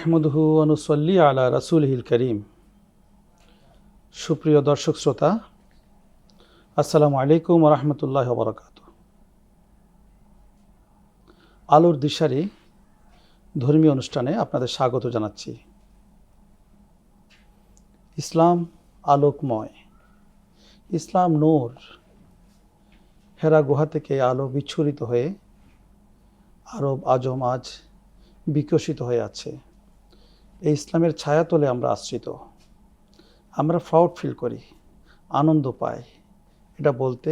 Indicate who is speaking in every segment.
Speaker 1: নাহমদহু অনুসল্লি আলা রাসুলহিল করিম। সুপ্রিয় দর্শক শ্রোতা, আসসালামু আলাইকুম রহমতুল্লাহ বরকাত আলোর দিশারি ধর্মীয় অনুষ্ঠানে আপনাদের স্বাগত জানাচ্ছি। ইসলাম আলোকময়। ইসলাম নূর হেরা গুহা থেকে আলো বিচ্ছুরিত হয়ে আরব আজম আজ বিকশিত হয়ে আছে। এই ইসলামের ছায়াতলে আমরা আশ্রিত। আমরা প্রাউড ফিল করি, আনন্দ পাই। এটা বলতে,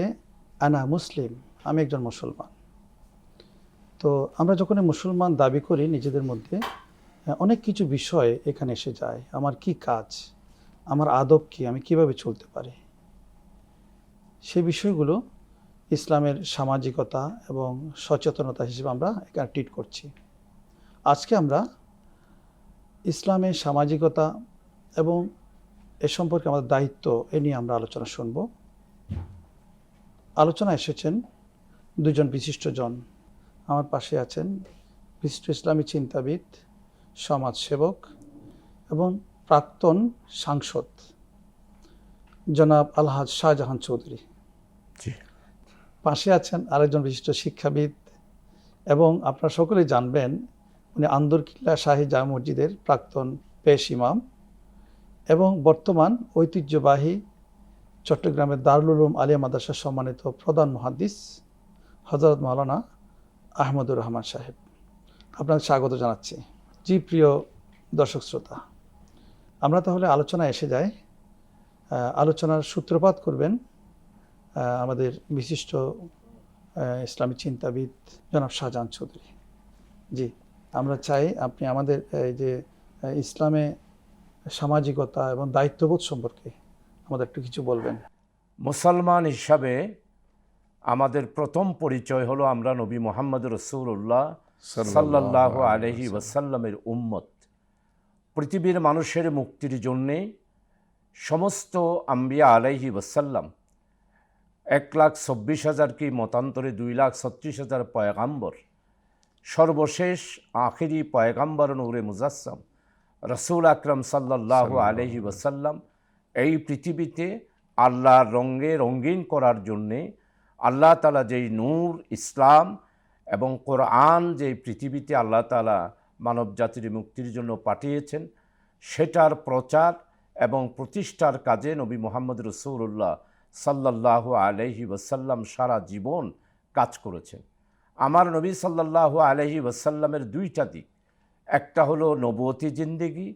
Speaker 1: আনা মুসলিম, আমি একজন মুসলমান। তো আমরা যখন মুসলমান দাবি করি নিজেদের মধ্যে, অনেক কিছু বিষয় এখানে এসে যায়। আমার কি কাজ? আমার আদব কি? আমি কীভাবে চলতে পারি? সে বিষয়গুলো ইসলামের সামাজিকতা এবং সচেতনতা হিসেবে আমরা এখানে ট্রিট করছি। আজকে আমরা ইসলামের সামাজিকতা এবং এ সম্পর্কে আমাদের দায়িত্ব এ নিয়ে আমরা আলোচনা শুনব। আলোচনা এসেছেন দুজন বিশিষ্টজন। আমার পাশে আছেন বিশিষ্ট ইসলামী চিন্তাবিদ সমাজসেবক এবং প্রাক্তন সাংসদ জনাব আলহাজ শাহজাহান চৌধুরী। পাশে আছেন আরেকজন বিশিষ্ট শিক্ষাবিদ এবং আপনারা সকলেই জানবেন উনি আন্দরকিল্লা শাহী জামা মসজিদের প্রাক্তন পেশ ইমাম এবং বর্তমান ঐতিহ্যবাহী চট্টগ্রামের দারুল উলুম আলিয়া মাদ্রাসার সম্মানিত প্রধান মহাদিস হজরত মাওলানা আহমদুর রহমান সাহেব। আপনাকে স্বাগত জানাচ্ছি। জি, প্রিয় দর্শক শ্রোতা, আমরা তাহলে আলোচনায় এসে যাই। আলোচনার সূত্রপাত করবেন আমাদের বিশিষ্ট ইসলামী চিন্তাবিদ জনাব শাহজাহান চৌধুরী। জি। আমরা চাই আপনি আমাদের এই যে ইসলামে সামাজিকতা এবং দায়িত্ববোধ সম্পর্কে আমাদের একটু কিছু বলবেন।
Speaker 2: মুসলমান হিসাবে আমাদের প্রথম পরিচয় হলো আমরা নবী মোহাম্মদ রসুল্লাহ সাল্লাহ আলহি ওয়াসাল্লামের উম্মত। পৃথিবীর মানুষের মুক্তির জন্যে সমস্ত আম্বিয়া আলাইহি ওয়াসাল্লাম এক লাখ চব্বিশ হাজার কি মতান্তরে দুই লাখ ছত্রিশ হাজার পয়গাম্বর সর্বশেষ আখেরি পয়গাম্বর নূরে মুজাসম রসুল আকরম সাল্লাহ আলহি ওয়াসাল্লাম এই পৃথিবীতে আল্লাহর রঙ্গে রঙ্গিন করার জন্যে আল্লাহ তালা যেই নূর ইসলাম এবং কোরআন যে পৃথিবীতে আল্লাহ তালা মানব জাতির মুক্তির জন্য পাঠিয়েছেন সেটার প্রচার এবং প্রতিষ্ঠার কাজে নবী মোহাম্মদ রসুল্লাহ সাল্লাহ আলহি ওয়াসাল্লাম সারা জীবন কাজ করেছেন। আমার নবী সাল্লাহ আলহি ওয়াসাল্লামের দুইটা দিক। একটা হলো নবতী জিন্দেগি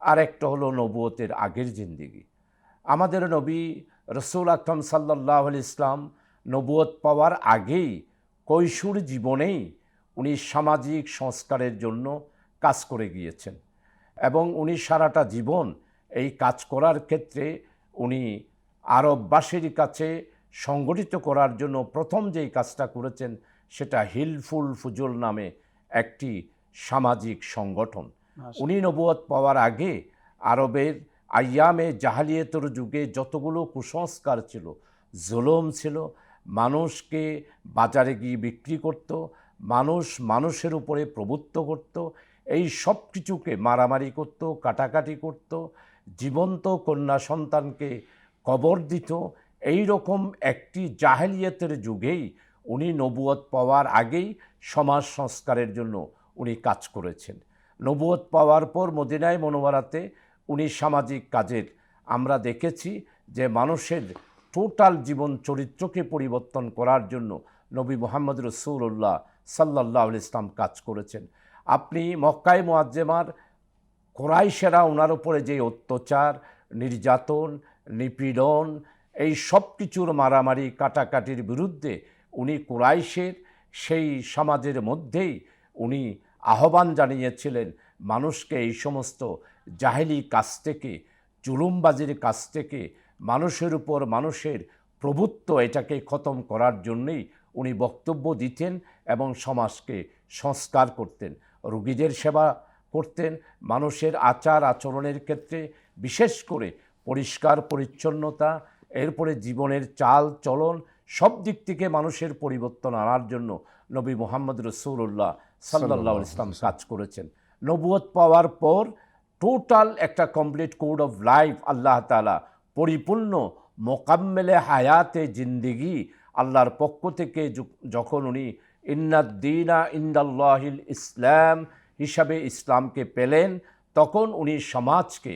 Speaker 2: আর একটা হলো নবতের আগের জিন্দেগি। আমাদের নবী রসুল আকরম সাল্লাহ ইসলাম নবুয়ত পাওয়ার আগেই কৈশোর জীবনেই উনি সামাজিক সংস্কারের জন্য কাজ করে গিয়েছেন এবং উনি সারাটা জীবন এই কাজ করার ক্ষেত্রে উনি আরববাসীর কাছে সংগঠিত করার জন্য প্রথম যেই কাজটা করেছেন সেটা হিলফুল ফুজুল নামে একটি সামাজিক সংগঠন। উনি নবুয়ত পাওয়ার আগে আরবের আয়ামে জাহালিয়তর যুগে যতগুলো কুসংস্কার ছিল জুলুম ছিল মানুষকে বাজারে গিয়ে বিক্রি করত মানুষ মানুষের উপরে প্রভুত্ব করত এই সব কিছুকে মারামারি করত কাটাকাটি করত জীবন্ত কন্যা সন্তানকে কবর দিত এই রকম একটি জাহেলিয়তের যুগেই উনি নবুয়ত পাওয়ার আগেই সমাজ সংস্কারের জন্য উনি কাজ করেছেন। নবুয়ত পাওয়ার পর মদিনায় মনোয়ারাতে উনি সামাজিক কাজের, আমরা দেখেছি যে মানুষের টোটাল জীবন চরিত্রকে পরিবর্তন করার জন্য নবী মোহাম্মদ রসুল্লাহ সাল্লাহ ইসলাম কাজ করেছেন। আপনি মক্কায় মোয়াজ্জেমার কোরাইশেরা ওনার উপরে যে অত্যাচার, নির্যাতন, নিপীড়ন, এই সব কিছুর মারামারি, কাটাকাটির বিরুদ্ধে উনি কুরাইশের, সেই সমাজের মধ্যেই উনি আহ্বান জানিয়েছিলেন, মানুষকে এই সমস্ত জাহেলি কাজ থেকে, জুলুমবাজির কাছ থেকে মানুষের উপর মানুষের প্রভুত্ব এটাকে খতম করার জন্যেই উনি বক্তব্য দিতেন এবং সমাজকে সংস্কার করতেন। রুগীদের সেবা করতেন, মানুষের আচার আচরণের ক্ষেত্রে বিশেষ করে পরিষ্কার পরিচ্ছন্নতা, এরপরে জীবনের চাল চলন সব দিক থেকে মানুষের পরিবর্তন আনার জন্য নবী মোহাম্মদ রসুল্লাহ সাল্লাহ ইসলাম কাজ করেছেন। নবুয়ত পাওয়ার পর টোটাল একটা complete code of life Allah তালা পরিপূর্ণ মোকাম্মেলে হায়াতে জিন্দিগি আল্লাহর পক্ষ থেকে যখন উনি ইন্নাদ্দিনা ইন্দাল্লাহিল ইসলাম হিসাবে ইসলামকে পেলেন তখন উনি সমাজকে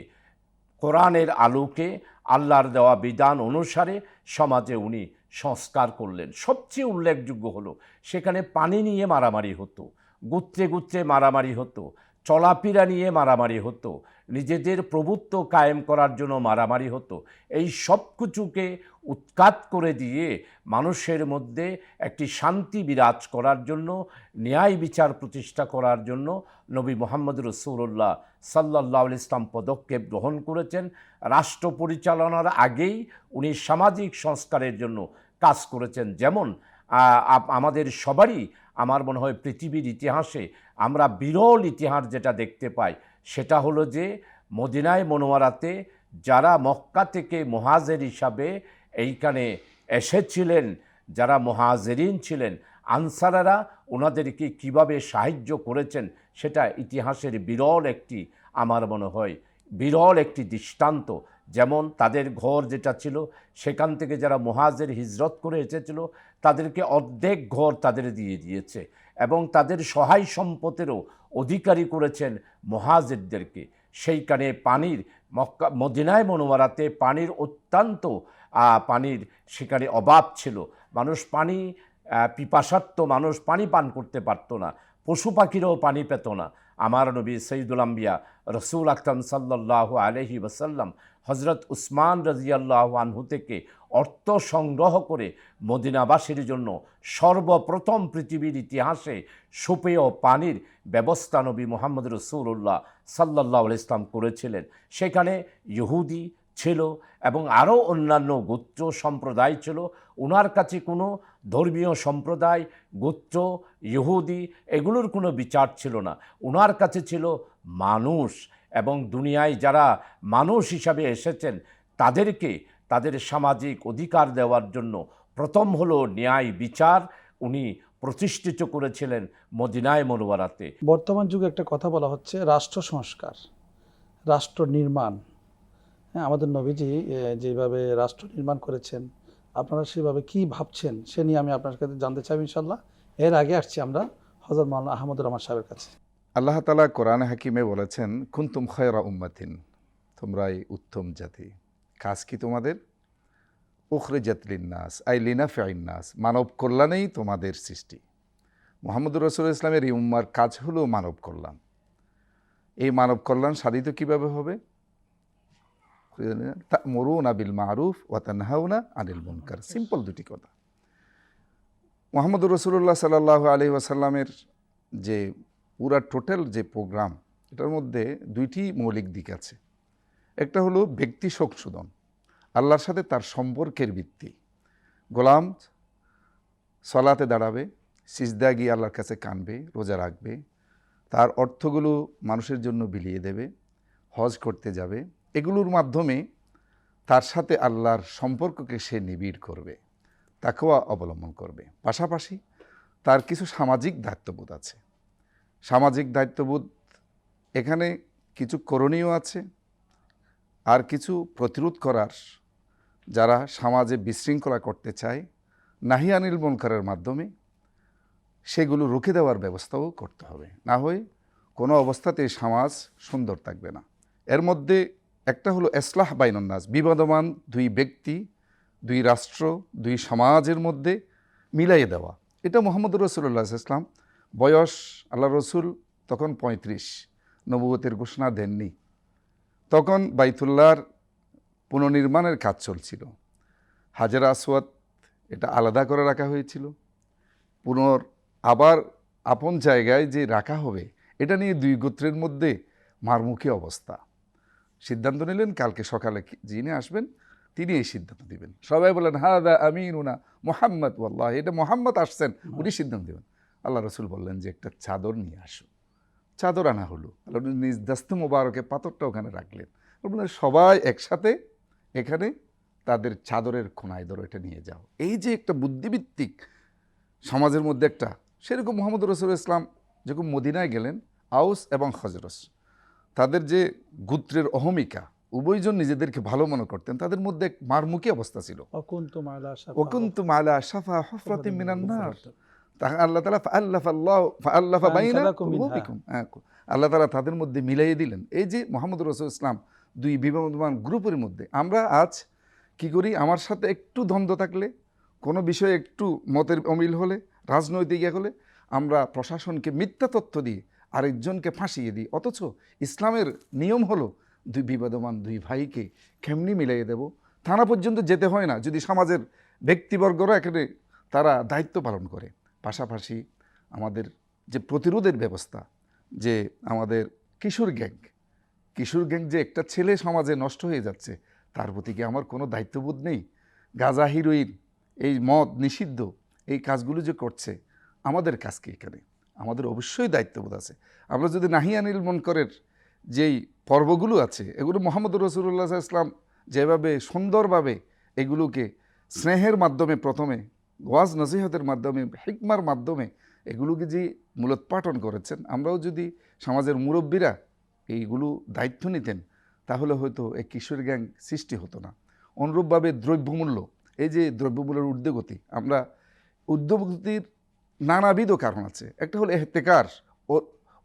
Speaker 2: কোরআনের আলোকে আল্লাহর দেওয়া বিধান অনুসারে সমাজে উনি সংস্কার করলেন। সবচেয়ে উল্লেখযোগ্য হলো, সেখানে পানি নিয়ে মারামারি হতো, গুত্রে গুত্রে মারামারি হতো চলাপিরা নিয়ে মারামারি হতো, নিজেদের প্রভুত্ব কায়েম করার জন্য মারামারি হতো। এই সব কিছুকে উৎখাত করে দিয়ে মানুষের মধ্যে একটি শান্তি বিরাজ করার জন্য, ন্যায় বিচার প্রতিষ্ঠা করার জন্য নবী মোহাম্মদ রসুল্লাহ সাল্লাহ ইসলাম পদক্ষেপ গ্রহণ করেছেন। রাষ্ট্র পরিচালনার আগেই উনি সামাজিক সংস্কারের জন্য কাজ করেছেন। যেমন আমাদের সবারই আমার মনে হয় পৃথিবীর ইতিহাসে আমরা বিরল ইতিহাস যেটা দেখতে পাই, সেটা হলো যে মদিনায় মনোয়ারাতে যারা মক্কা থেকে মহাজের হিসাবে এইখানে এসেছিলেন, যারা মহাজেরিন ছিলেন, আনসারারা ওনাদেরকে কীভাবে সাহায্য করেছেন সেটা ইতিহাসের বিরল একটি, আমার মনে হয়, বিরল একটি দৃষ্টান্ত। যেমন তাদের ঘর যেটা ছিল, সেখান থেকে যারা মহাজের হিজরত করে এসেছিল, তাদেরকে অর্ধেক ঘর তাদের দিয়ে দিয়েছে এবং তাদের সহায় সম্পদেরও অধিকারী করেছেন মহাজেরদেরকে। সেইখানে পানির, মক্কা, মদিনায় মনোয়ারাতে পানির অত্যন্ত পানির সেখানে অভাব ছিল। মানুষ পানি পিপাসার্থ মানুষ পানি পান করতে পারতো না। পশু পাখিরাও পানি পেত না। আমার নবী সঈদুল আম্বিয়া, রসুল আকরম সাল্লাহ আলহি ওসাল্লাম হজরত উসমান রাজিয়াল্লাহ আনহু থেকে অর্থ সংগ্রহ করে মদিনাবাসীর জন্য সর্বপ্রথম পৃথিবীর ইতিহাসে সুপেয় পানির ব্যবস্থা নবী মোহাম্মদ রসুল্লাহ সাল্লাহ ইসলাম করেছিলেন। সেখানে ইহুদি ছিল এবং আরও অন্যান্য গোত্র সম্প্রদায় ছিল। ওনার কাছে কোনো ধর্মীয় সম্প্রদায়, গোত্র, ইহুদি এগুলোর কোনো বিচার ছিল না। ওনার কাছে ছিল মানুষ এবং দুনিয়ায় যারা মানুষ হিসাবে এসেছেন তাদেরকে তাদের সামাজিক অধিকার দেওয়ার জন্য প্রথম হলো ন্যায় বিচার উনি প্রতিষ্ঠিত করেছিলেন মদিনায় মনোয়ারাতে।
Speaker 1: বর্তমান যুগে একটা কথা বলা হচ্ছে রাষ্ট্র সংস্কার, রাষ্ট্র নির্মাণ। হ্যাঁ আমাদের নবীজি যেভাবে রাষ্ট্র নির্মাণ করেছেন, আপনারা সেভাবে কি ভাবছেন সে নিয়ে আমি আপনার কাছে জানতে চাই ইনশাল্লাহ এর আগে আসছি আমরা হজরত মাওলানা আহমদুর রহমান সাহেবের কাছে।
Speaker 3: আল্লাহ তালা কোরআন হাকিমে বলেছেন, কুন্তুম খয়রা উম্মাতিন তোমরাই উত্তম জাতি। কাজ কি তোমাদের? উখরেজাত লিন্নাস, আই লিনাফে নাস মানব কল্যাণেই তোমাদের সৃষ্টি। মোহাম্মদুর রসুল ইসলামের এই উম্মার কাজ হলো মানব কল্যাণ। এই মানব কল্যাণ সাধিত কীভাবে হবে? মরুনা বিল মারুফ ওয়াতানহাউনা আনিল মুনকার। সিম্পল দুটি কথা। মোহাম্মদ রসুল্লাহ সাল্লাহ আলি ওয়াসাল্লামের যে পুরা টোটাল যে প্রোগ্রাম, এটার মধ্যে দুইটি মৌলিক দিক আছে। একটা হলো ব্যক্তি সংশোধন, আল্লাহর সাথে তার সম্পর্কের ভিত্তি। গোলাম সলাতে দাঁড়াবে, সিজদা গিয়ে আল্লাহর কাছে কানবে, রোজা রাখবে। তার অর্থগুলো মানুষের জন্য বিলিয়ে দেবে, হজ করতে যাবে। এগুলোর মাধ্যমে তার সাথে আল্লাহর সম্পর্ককে সে নিবিড় করবে তাকেও অবলম্বন করবে। পাশাপাশি তার কিছু সামাজিক দায়িত্ববোধ আছে। সামাজিক দায়িত্ববোধ এখানে কিছু করণীয় আছে আর কিছু প্রতিরোধ করার যারা সমাজে বিশৃঙ্খলা করতে চায় নাহি নাহিয়ানিল মনকারের মাধ্যমে সেগুলো রুখে দেওয়ার ব্যবস্থাও করতে হবে। না হয় কোনো অবস্থাতে সমাজ সুন্দর থাকবে না। এর মধ্যে একটা হলো এসলাহ বাইনন্নাস বিবাদমান দুই ব্যক্তি, দুই রাষ্ট্র, দুই সমাজের মধ্যে মিলাইয়ে দেওয়া। এটা মোহাম্মদ রসুল্লাহ ইসলাম বয়স আল্লাহ রসুল তখন পঁয়ত্রিশ নবুয়তের ঘোষণা দেননি। তখন বাইতুল্লাহর পুনর্নির্মাণের কাজ চলছিল। হাজার আসওয়াত এটা আলাদা করে রাখা হয়েছিল। পুনর আবার আপন জায়গায় যে রাখা হবে, এটা নিয়ে দুই গোত্রের মধ্যে মারমুখী অবস্থা। সিদ্ধান্ত নিলেন, কালকে সকালে যিনি আসবেন, তিনি এই সিদ্ধান্ত দিবেন। সবাই বলেন হা দা আমিন উনা মোহাম্মদ, ওয়াল্লাহ। এটা মোহাম্মদ আসছেন, উনি সিদ্ধান্ত দেবেন। আল্লাহ রসুল বললেন যে, একটা চাদর নিয়ে আসো। চাদর আনা হলো। আল্লাহ নিজ দাস্তে মোবারকে পাথরটা ওখানে রাখলেন। বললেন, সবাই একসাথে এখানে তাদের চাদরের কোনায় ধরো, এটা নিয়ে যাও। এই যে একটা বুদ্ধিভিত্তিক সমাজের মধ্যে একটা, সেরকম মোহাম্মদ রসুল ইসলাম যখন মদিনায় গেলেন আউস এবং হজরস তাদের যে গোত্রের অহমিকা উভয়জন নিজেদেরকে ভালো মনে করতেন তাদের মধ্যে এক মারমুখী অবস্থা ছিল।
Speaker 1: অকুন্তুম আলা শাফা
Speaker 3: ওকুন্তুম আলা শাফা হুফরাতিন মিনান নার। তাহা আল্লাহ আল্লাহ
Speaker 1: মিনহা।
Speaker 3: কুলুবিকুম। হ্যাঁ, আল্লাহ তাআলা তাদের মধ্যে মিলাইয়ে দিলেন। এই যে মোহাম্মদ রসুল ইসলাম দুই বিবাদমান গ্রুপের মধ্যে আমরা আজ কি করি? আমার সাথে একটু দ্বন্দ্ব থাকলে কোনো বিষয়ে একটু মতের অমিল হলে রাজনৈতিক ইয়ে হলে আমরা প্রশাসনকে মিথ্যা তথ্য দিয়ে আরেকজনকে ফাঁসিয়ে দিই। অথচ ইসলামের নিয়ম হলো, দুই বিবাদমান দুই ভাইকে কেমনি মিলাইয়ে দেব? থানা পর্যন্ত যেতে হয় না, যদি সমাজের ব্যক্তিবর্গরা এখানে তারা দায়িত্ব পালন করে। পাশাপাশি আমাদের যে প্রতিরোধের ব্যবস্থা, যে আমাদের কিশোর গ্যাং কিশোর গ্যাং যে একটা ছেলে সমাজে নষ্ট হয়ে যাচ্ছে, তার প্রতি কি আমার কোনো দায়িত্ববোধ নেই? গাঁজা, হিরোইন, এই মদ নিষিদ্ধ, এই কাজগুলো যে করছে, আমাদের কাজ কি এখানে? আমাদের অবশ্যই দায়িত্ববোধ আছে। আমরা যদি নাহি আনিল মনকরের যেই পর্বগুলো আছে, এগুলো মোহাম্মদ রসুল্লাহ ইসলাম যেভাবে সুন্দরভাবে এগুলোকে স্নেহের মাধ্যমে প্রথমে, ওয়াজ নসিহতের মাধ্যমে, হিকমার মাধ্যমে এগুলোকে যে মূলোৎপাটন করেছেন, আমরাও যদি সমাজের মুরব্বীরা এইগুলো দায়িত্ব নিতেন, তাহলে হয়তো এই কিশোর গ্যাং সৃষ্টি হতো না। অনুরূপভাবে দ্রব্যমূল্য, এই যে দ্রব্যমূল্যের ঊর্ধ্বগতি, আমরা ঊর্ধ্বগতির নানাবিধ কারণ আছে। একটা হলো এহতেকার ও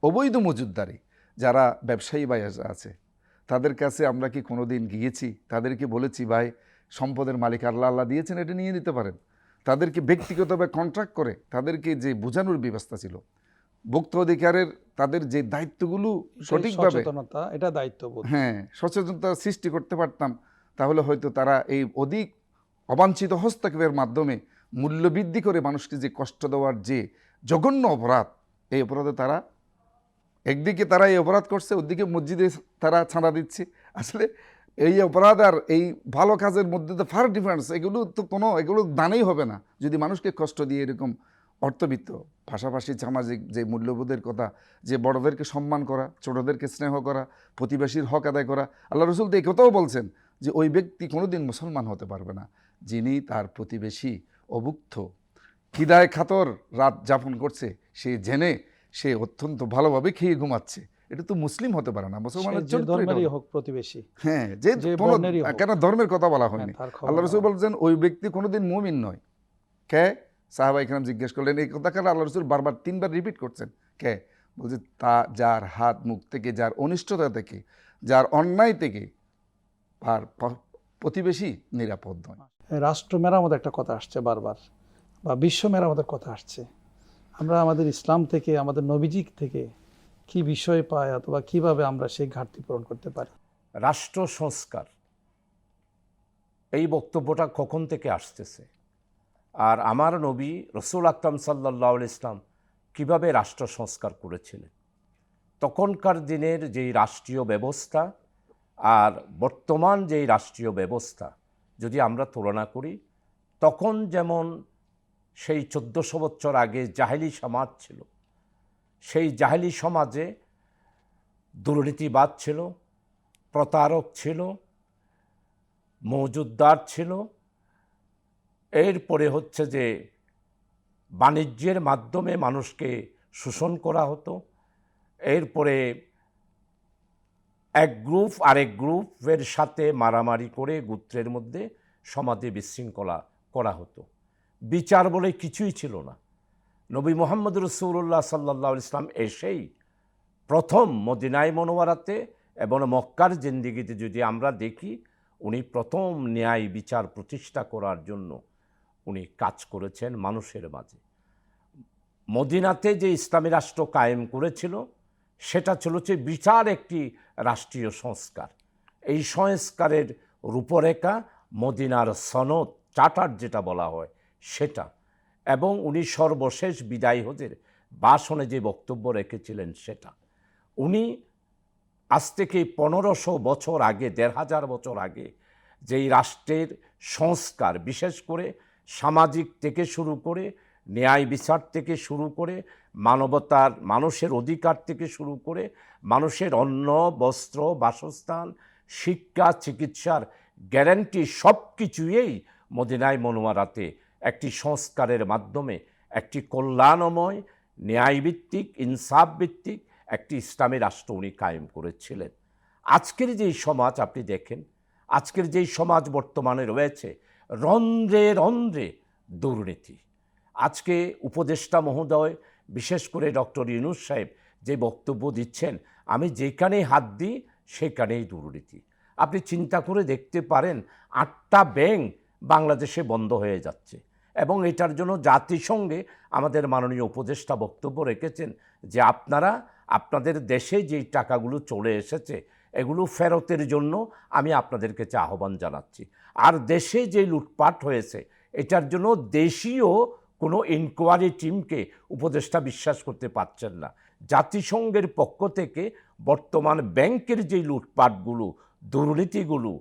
Speaker 3: অবৈধ মজুদদারি যারা ব্যবসায়ী ভাই আছে। তাদের কাছে আমরা কি কোনোদিন গিয়েছি? তাদেরকে বলেছি ভাই সম্পদের মালিক আল্লাহ আল্লাহ দিয়েছেন এটা নিয়ে নিতে পারেন। তাদেরকে ব্যক্তিগতভাবে কন্ট্রাক্ট করে তাদেরকে যে বোঝানোর ব্যবস্থা ছিল ভোক্ত অধিকারের তাদের যে দায়িত্বগুলো সঠিকভাবে
Speaker 1: এটা দায়িত্ব
Speaker 3: হ্যাঁ সচেতনতা সৃষ্টি করতে পারতাম তাহলে হয়তো তারা এই অধিক অবাঞ্ছিত হস্তক্ষেপের মাধ্যমে মূল্য বৃদ্ধি করে মানুষকে যে কষ্ট দেওয়ার যে জঘন্য অপরাধ, এই অপরাধে তারা একদিকে তারা এই অপরাধ করছে, ওদিকে মসজিদে তারা ছাড়া দিচ্ছে। আসলে এই অপরাধ আর এই ভালো কাজের মধ্যে তো ফার ডিফারেন্স এগুলো তো কোনো, এগুলো দানেই হবে না। যদি মানুষকে কষ্ট দিয়ে এরকম অর্থবিত্ত, পাশাপাশি সামাজিক যে মূল্যবোধের কথা, যে বড়দেরকে সম্মান করা, ছোটদেরকে স্নেহ করা, প্রতিবেশীর হক আদায় করা, আল্লাহ রসুল তো এই কথাও বলছেন যে ওই ব্যক্তি কোনোদিন মুসলমান হতে পারবে না, যিনি তার প্রতিবেশী। অভুক্ত। খিদায় খাতর রাত যাপন করছে সে জেনে সে অত্যন্ত ভালোভাবে খেয়ে ঘুমাচ্ছে। এটা তো মুসলিম হতে পারে না মুসলমানের
Speaker 1: যে
Speaker 3: চরিত্র এটা
Speaker 1: ধর্মেরই
Speaker 3: হলো।
Speaker 1: হোক প্রতিবেশী।
Speaker 3: হ্যাঁ যে কোনো। কেন ধর্মের কথা বলা হয়নি।
Speaker 1: হ্যাঁ,
Speaker 3: আল্লাহ রসুল বলছেন ওই ব্যক্তি কোনোদিন মুমিন নয়। কে? সাহাবা ইকরাম জিজ্ঞেস করলেন এই কথা কারণে আল্লাহ রসুল বারবার তিনবার রিপিট করছেন? কে? বলছে তা যার হাত মুখ থেকে যার অনিষ্টতা থেকে যার অন্যায় থেকে আর প্রতিবেশী নিরাপদ নয়।
Speaker 1: রাষ্ট্র মেরামত একটা কথা আসছে বারবার, বা বিশ্ব মেরামতের কথা আসছে। আমরা আমাদের ইসলাম থেকে, আমাদের নবীজি থেকে কি বিষয় পাই অথবা কীভাবে আমরা সেই ঘাটতি পূরণ করতে পারি?
Speaker 2: রাষ্ট্র সংস্কার, এই বক্তব্যটা কখন থেকে আসতেছে? আর আমার নবী রসুল আকরাম সাল্লাহ ইসলাম কীভাবে রাষ্ট্র সংস্কার করেছিলেন? তখনকার দিনের যেই রাষ্ট্রীয় ব্যবস্থা আর বর্তমান যেই রাষ্ট্রীয় ব্যবস্থা যদি আমরা তুলনা করি, তখন যেমন সেই চোদ্দোশো বছর আগে জাহেলি সমাজ ছিল, সেই জাহেলি সমাজে দুর্নীতিবাদ ছিল, প্রতারক ছিল, মজুদ্দার ছিল। এরপরে হচ্ছে যে বাণিজ্যের মাধ্যমে মানুষকে শোষণ করা হতো। এরপরে এক গ্রুপ, আরেক গ্রুপের সাথে মারামারি করে গোত্রের মধ্যে সমাজে বিশৃঙ্খলা করা হতো। বিচার বলে কিছুই ছিল না। নবী মোহাম্মদ রসুল্লাহ সাল্লাহ ইসলাম এসেই প্রথম মদিনায় মনোয়ারাতে এবং মক্কার জিন্দিগিতে যদি আমরা দেখি, উনি প্রথম ন্যায় বিচার প্রতিষ্ঠা করার জন্য উনি কাজ করেছেন মানুষের মাঝে। মদিনাতে যে ইসলামী রাষ্ট্র কায়েম করেছিল সেটা যে বিচার একটি রাষ্ট্রীয় সংস্কার। এই সংস্কারের রূপরেখা, মদিনার সনদ, চার্টার যেটা বলা হয়, সেটা। এবং উনি সর্বশেষ বিদায় হজের বাসনে যে বক্তব্য রেখেছিলেন সেটা। উনি আজ থেকে পনেরোশো বছর আগে, দেড় হাজার বছর আগে যেই রাষ্ট্রের সংস্কার, বিশেষ করে সামাজিক থেকে শুরু করে, ন্যায় বিচার থেকে শুরু করে মানবতার, মানুষের অধিকার থেকে শুরু করে মানুষের অন্ন, বস্ত্র, বাসস্থান, শিক্ষা, চিকিৎসার গ্যারান্টি সব কিছুই মদিনায় মনোয়ারাতে একটি সংস্কারের মাধ্যমে একটি কল্যাণময়, ন্যায়ভিত্তিক ইনসাফ ভিত্তিক একটি ইসলামী রাষ্ট্র উনি কায়েম করেছিলেন। আজকের যেই সমাজ আপনি দেখেন, আজকের যেই সমাজ বর্তমানে রয়েছে, রন্ধ্রে রন্ধ্রে দুর্নীতি। আজকে উপদেষ্টা মহোদয় বিশেষ করে ডক্টর ইউনুস সাহেব যে বক্তব্য দিচ্ছেন, আমি যেখানেই হাত দিই সেখানেই দুর্নীতি। আপনি চিন্তা করে দেখতে পারেন, আটটা ব্যাংক বাংলাদেশে বন্ধ হয়ে যাচ্ছে এবং এটার জন্য জাতিসংঘে আমাদের মাননীয় উপদেষ্টা বক্তব্য রেখেছেন যে আপনারা, আপনাদের দেশে যেই টাকাগুলো চলে এসেছে, এগুলো ফেরতের জন্য আমি আপনাদের কাছে আহ্বান জানাচ্ছি। আর দেশে যে লুটপাট হয়েছে, এটার জন্য দেশীয় কোনো ইনকোয়ারি টিমকে উপদেষ্টা বিশ্বাস করতে পারছেন না। জাতিসংঘের পক্ষ থেকে বর্তমান ব্যাংকের যে লুটপাটগুলো, দুর্নীতিগুলো,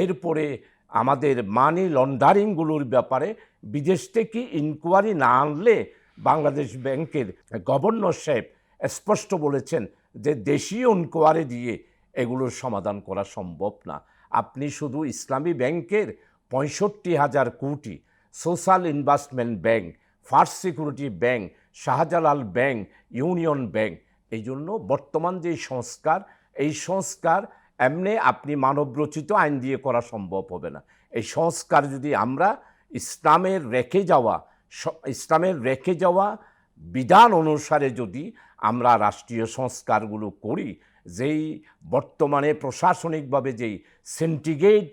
Speaker 2: এরপরে আমাদের মানি লন্ডারিংগুলোর ব্যাপারে বিদেশ থেকে ইনকোয়ারি না আনলে বাংলাদেশ ব্যাংকের গভর্নর সাহেব স্পষ্ট বলেছেন যে দেশীয় ইনকোয়ারি দিয়ে এগুলোর সমাধান করা সম্ভব না। আপনি শুধু ইসলামী ব্যাংকের পঁয়ষট্টি হাজার কোটি social investment bank first security bank, Shahjalal bank, union bank. এই জন্য বর্তমান যে সংস্কার, এই সংস্কার এমনি আপনি মানবরচিত আইন দিয়ে করা সম্ভব হবে না। এই সংস্কার যদি আমরা ইসলামের রেখে যাওয়া ইসলামের রেখে যাওয়া বিধান অনুসারে যদি আমরা রাষ্ট্রীয় সংস্কারগুলো করি, যেই বর্তমানে প্রশাসনিকভাবে যেই সিন্ডিকেট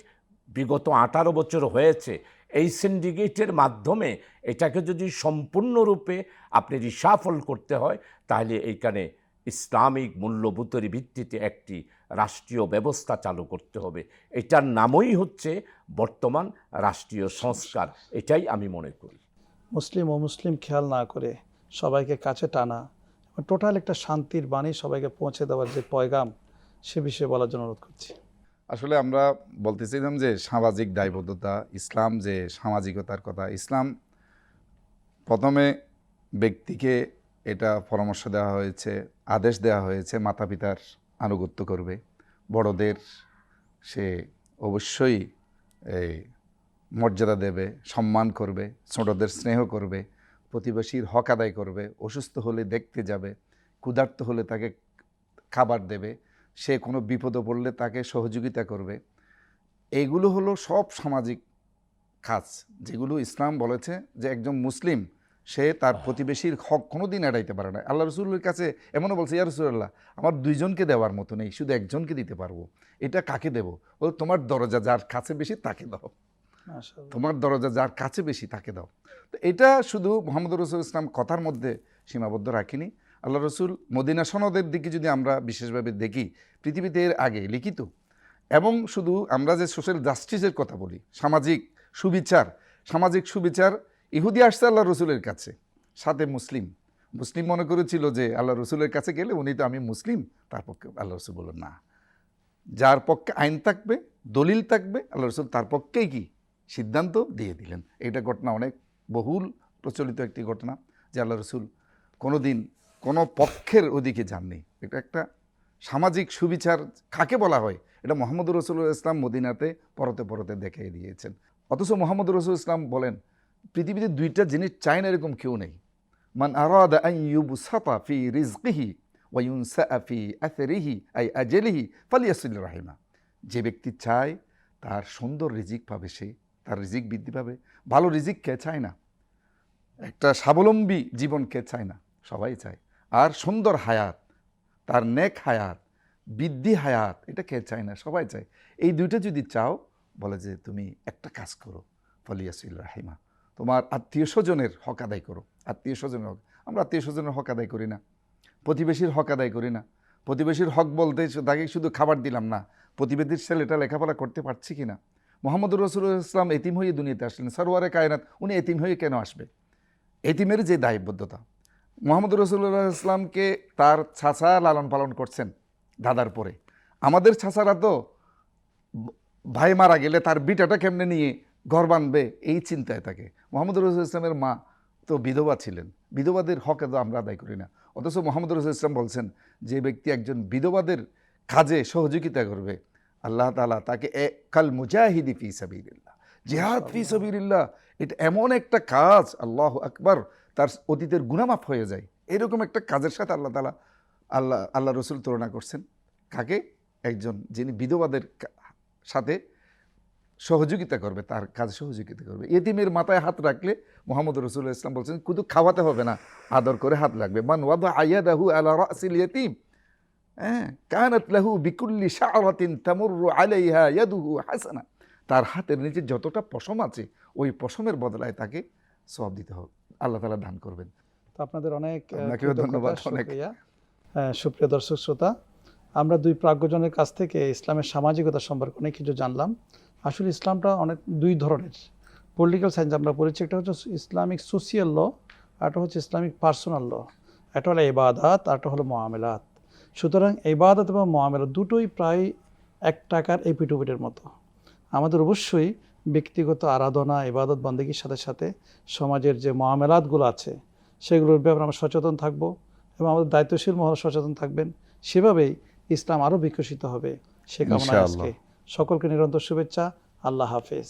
Speaker 2: বিগত আঠারো বছর হয়েছে এই সিন্ডিকেটের মাধ্যমে এটাকে যদি সম্পূর্ণরূপে আপনি রিসাফল করতে হয়, তাহলে এইখানে ইসলামিক মূল্যবোধের ভিত্তিতে একটি রাষ্ট্রীয় ব্যবস্থা চালু করতে হবে। এটার নামই হচ্ছে বর্তমান রাষ্ট্রীয় সংস্কার। এটাই আমি মনে করি।
Speaker 1: মুসলিম ও মুসলিম খেয়াল না করে সবাইকে কাছে টানা টোটাল একটা শান্তির বাণী সবাইকে পৌঁছে দেওয়ার যে পয়গাম, সে বিষয়ে বলার জন্য অনুরোধ করছি।
Speaker 3: আসলে আমরা বলতে চাইলাম যে সামাজিক দায়বদ্ধতা, ইসলাম যে সামাজিকতার কথা, ইসলাম প্রথমে ব্যক্তিকে এটা পরামর্শ দেওয়া হয়েছে, আদেশ দেওয়া হয়েছে মাতা পিতার আনুগত্য করবে। বড়দের সে অবশ্যই এই মর্যাদা দেবে, সম্মান করবে, ছোটদের স্নেহ করবে, প্রতিবেশীর হক আদায় করবে, অসুস্থ হলে দেখতে যাবে, ক্ষুধার্ত হলে তাকে খাবার দেবে সে কোনো বিপদে পড়লে তাকে সহযোগিতা করবে। এইগুলো হলো সব সামাজিক কাজ যেগুলো ইসলাম বলেছে যে একজন মুসলিম সে তার প্রতিবেশীর হক কোনো দিন এড়াইতে পারে না। আল্লাহ রসুলের কাছে এমনও বলছে ইয়া রসুল্লাহ আমার দুইজনকে দেওয়ার মতো নেই শুধু একজনকে দিতে পারব। এটা কাকে দেবো? ও তোমার দরজা যার কাছে বেশি তাকে দাও। তোমার দরজা যার কাছে বেশি তাকে দাও। তো এটা শুধু মোহাম্মদ রসুল ইসলাম কথার মধ্যে সীমাবদ্ধ রাখিনি। আল্লাহ রসুল মদিনা সনদের দিকে যদি আমরা বিশেষভাবে দেখি, পৃথিবীতে এর আগে লিখিত এবং শুধু আমরা যে সোশ্যাল জাস্টিসের কথা বলি, সামাজিক সুবিচার সামাজিক সুবিচার ইহুদি আসছে আল্লাহ রসুলের কাছে, সাথে মুসলিম। মুসলিম মনে করেছিল যে আল্লাহ রসুলের কাছে গেলে উনি তো আমি মুসলিম, তার পক্ষে আল্লাহ রসুল বলল, না। যার পক্ষে আইন থাকবে, দলিল থাকবে আল্লাহ রসুল তার পক্ষেই কি? সিদ্ধান্ত দিয়ে দিলেন। এটা ঘটনা অনেক বহুল প্রচলিত একটি ঘটনা যে আল্লাহ রসুল কোনো দিন কোনো পক্ষের ওদিকে যাননি। এটা একটা সামাজিক সুবিচার কাকে বলা হয়? এটা মোহাম্মদ রসুল ইসলাম মদিনাতে পরতে পরতে দেখিয়ে দিয়েছেন। অথচ মোহাম্মদ রসুল ইসলাম বলেন, পৃথিবীতে দুইটা জিনিস চায় না এরকম কেউ নেই। মান আরাদা ইউবসাতা ফি রিজকিহি ওয়া ইউনসাআ ফি আই আজলিহি ফালিয়াসিল রাহিমা। যে ব্যক্তি চায়, তার সুন্দর রিজিক পাবে সে, তার রিজিক বৃদ্ধি পাবে। ভালো রিজিক কে চায় না? একটা স্বাবলম্বী জীবন কে চায় না? সবাই চায়। আর সুন্দর হায়াত, তার নেক হায়াত, বৃদ্ধি হায়াত, এটা কে চায় না? সবাই চায়। এই দুইটা যদি চাও, বলে যে তুমি একটা কাজ করো, ফলিয়াসিল রাহিমা। তোমার আত্মীয় স্বজনের হক আদায় করো। আত্মীয় স্বজনের হক, আমরা আত্মীয় স্বজনের হক আদায় করি না। প্রতিবেশীর হক আদায় করি না। প্রতিবেশীর হক বলতে তাকে শুধু খাবার দিলাম না। প্রতিবেশীর ছেলেটা লেখাপড়া করতে পারছি কি না? মোহাম্মদ রসুল ইসলাম এতিম হয়ে দুনিয়াতে আসলেন। সরোয়ারে কায়নাত, উনি এতিম হয়ে কেন আসবে? এতিমের যে দায়বদ্ধতা মোহাম্মদ রসুল্লাহ ইসলামকে তার ছাঁচা লালন পালন করছেন দাদার পরে। আমাদের ছাঁচারা তো ভাই মারা গেলে তার বিটাটা কেমনে নিয়ে ঘর বাঁধবে এই চিন্তায় থাকে। মোহাম্মদ রসুল ইসলামের মা তো বিধবা ছিলেন। বিধবাদের হক তো আমরা আদায় করি না। অথচ মোহাম্মদ রসুল ইসলাম বলছেন যে ব্যক্তি একজন বিধবাদের কাজে সহযোগিতা করবে, আল্লাহ তালা তাকে কাল মুজাহিদি ফি সাবিল্লাহ জেহাদ ফি সাবিল্লাহ এটা এমন একটা কাজ, আল্লাহ আকবার তার অতীতের গুণামাফ হয়ে যায়। এরকম একটা কাজের সাথে আল্লাহ তালা, আল্লাহ আল্লাহ রসুল তুলনা করছেন। কাকে? একজন যিনি বিধবাদের সাথে সহযোগিতা করবে, তার কাজে সহযোগিতা করবে। এতিমের মাথায় হাত রাখলে মোহাম্মদ রসুল্লাহ ইসলাম বলছেন শুধু খাওয়াতে হবে না, আদর করে হাত লাগবে মান ওয়াদা আয়াদাহু আলা রাসিল হ্যাঁ কানাত লাহু বিকুল্লি হাসানা। তার হাতের নিচে যতটা পশম আছে, ওই পশমের বদলায় তাকে সব দিতে হবে। আল্লাহ তাআলা দান করবেন।
Speaker 1: তো আপনাদের অনেক
Speaker 3: ধন্যবাদ, অনেক।
Speaker 1: হ্যাঁ, সুপ্রিয় দর্শক শ্রোতা আমরা দুই প্রাজ্ঞজনের কাছ থেকে ইসলামের সামাজিকতা সম্পর্কে অনেক কিছু জানলাম। আসলে ইসলামটা অনেক দুই ধরনের। পলিটিক্যাল সায়েন্স আমরা পড়েছি একটা হচ্ছে ইসলামিক সোশিয়াল ল একটা হচ্ছে ইসলামিক পার্সোনাল ল একটা হলো এবাদাত আর একটা হলো মোয়ামেলাত সুতরাং ইবাদত এবং মোয়ামেলাত দুটোই প্রায় এক টাকার এপিটুপিটের মতো। আমাদের অবশ্যই ব্যক্তিগত আরাধনা ইবাদত বন্দীগীর সাথে সাথে সমাজের যে মহামেলাতগুলো আছে সেগুলোর ব্যাপারে আমরা সচেতন থাকব এবং আমাদের দায়িত্বশীল মহল সচেতন থাকবেন। সেভাবেই ইসলাম আরও বিকশিত হবে। সে কামনা আজকে সকলকে নিরন্তর শুভেচ্ছা। আল্লাহ হাফেজ।